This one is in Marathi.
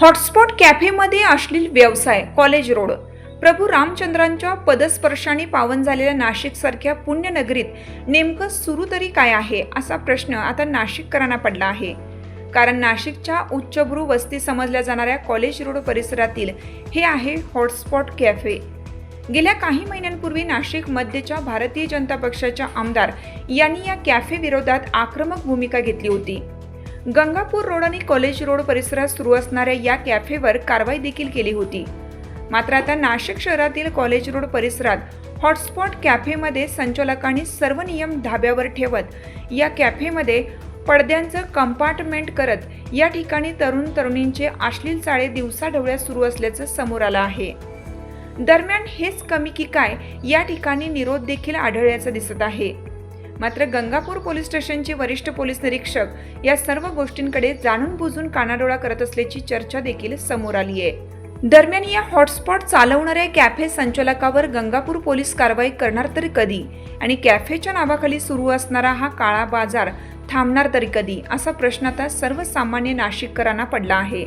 हॉटस्पॉट कॅफेमध्ये अश्लील व्यवसाय कॉलेज रोड. प्रभू रामचंद्रांच्या पदस्पर्शाने पावन झालेल्या नाशिकसारख्या पुण्यनगरीत नेमकं सुरू तरी काय आहे असा प्रश्न आता नाशिककरांना पडला आहे. कारण नाशिकच्या उच्चभ्रू वस्ती समजल्या जाणाऱ्या कॉलेज रोड परिसरातील हे आहे हॉटस्पॉट कॅफे. गेल्या काही महिन्यांपूर्वी नाशिक मध्यच्या भारतीय जनता पक्षाच्या आमदार यांनी या कॅफे विरोधात आक्रमक भूमिका घेतली होती. गंगापूर रोड आणि कॉलेज रोड परिसरात सुरू असणाऱ्या या कॅफेवर कारवाई देखील केली होती. मात्र आता नाशिक शहरातील कॉलेज रोड परिसरात हॉटस्पॉट कॅफेमध्ये संचालकांनी सर्व नियम धाब्यावर ठेवत या कॅफेमध्ये पडद्यांचं कंपार्टमेंट करत या ठिकाणी तरुण तरुणींचे अश्लील चाळे दिवसाढवळ्या सुरू असल्याचं समोर आलं आहे. दरम्यान हेच कमी की काय या ठिकाणी निरोध देखील आढळल्याचं दिसत आहे. मात्र गंगापूर पोलीस स्टेशनचे वरिष्ठ पोलीस निरीक्षक या सर्व गोष्टींकडे जाणून बुजून कानाडोळा करत असल्याची चर्चा देखील समोर आली आहे. दरम्यान या हॉटस्पॉट चालवणाऱ्या कॅफे संचालकावर गंगापूर पोलीस कारवाई करणार तरी कधी आणि कॅफेच्या नावाखाली सुरू असणारा हा काळा बाजार थांबणार तरी कधी असा प्रश्न आता सर्वसामान्य नाशिककरांना पडला आहे.